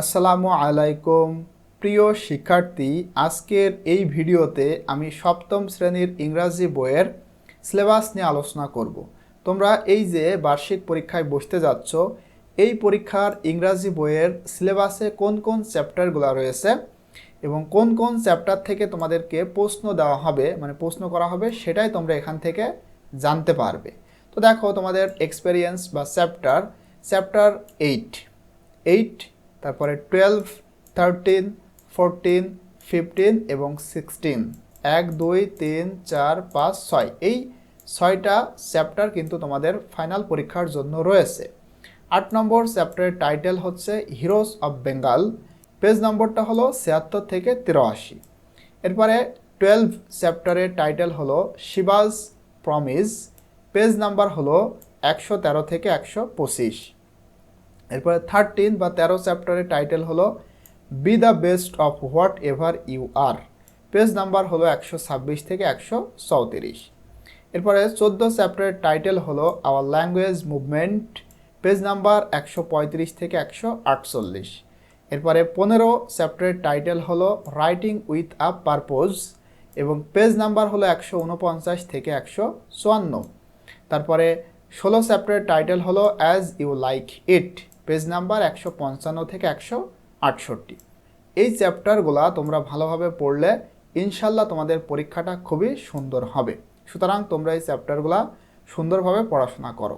আসসালামু আলাইকুম। প্রিয় শিক্ষার্থী, আজকের এই ভিডিওতে আমি সপ্তম শ্রেণির ইংরাজি বইয়ের সিলেবাস নিয়ে আলোচনা করব। তোমরা এই যে বার্ষিক পরীক্ষায় বসতে যাচ্ছ, এই পরীক্ষার ইংরাজি বইয়ের সিলেবাসে কোন কোন চ্যাপ্টারগুলো রয়েছে এবং কোন কোন চ্যাপ্টার থেকে তোমাদেরকে প্রশ্ন দেওয়া হবে মানে প্রশ্ন করা হবে, সেটাই তোমরা এখান থেকে জানতে পারবে। তো দেখো তোমাদের এক্সপেরিয়েন্স বা চ্যাপ্টার চ্যাপ্টার এইট এইট তারপরে টুয়েলভ থার্টিন ফোরটিন ফিফটিন এবং সিক্সটিন এক, দুই, তিন, চার, পাঁচ, ছয়। এই ছয়টা চ্যাপ্টার কিন্তু তোমাদের ফাইনাল পরীক্ষার জন্য রয়েছে। আট নম্বর চ্যাপ্টারের টাইটেল হচ্ছে হিরোস অফ বেঙ্গাল পেজ নম্বরটা হলো ছিয়াত্তর থেকে তিরাশি। এরপরে টুয়েলভ চ্যাপ্টারের টাইটেল হলো শিবাজ প্রমিস পেজ নাম্বার হলো একশো তেরো থেকে একশো পঁচিশ। এরপরে থার্টিন বা তেরো চ্যাপ্টারের টাইটেল হলো be the best of whatever you are page number হলো একশো ছাব্বিশ থেকে একশো চৌত্রিশ। এরপরে চোদ্দ চ্যাপ্টারের টাইটেল হলো our language movement page number একশো পঁয়ত্রিশ থেকে একশো আটচল্লিশ। এরপরে পনেরো চ্যাপ্টারের টাইটেল হলো রাইটিং উইথ আ পারপোজ এবং পেজ নাম্বার হলো একশো উনপঞ্চাশ থেকে একশো চুয়ান্ন। তারপরে ষোলো চ্যাপ্টারের টাইটেল হলো as you like it page number একশো পঞ্চান্ন থেকে একশো আটষট্টি। এই চ্যাপ্টারগুলা তোমরা ভালোভাবে পড়লে ইনশাল্লাহ তোমাদের পরীক্ষাটা খুবই সুন্দর হবে। সুতরাং তোমরা এই চ্যাপ্টারগুলা সুন্দরভাবে পড়াশোনা করো।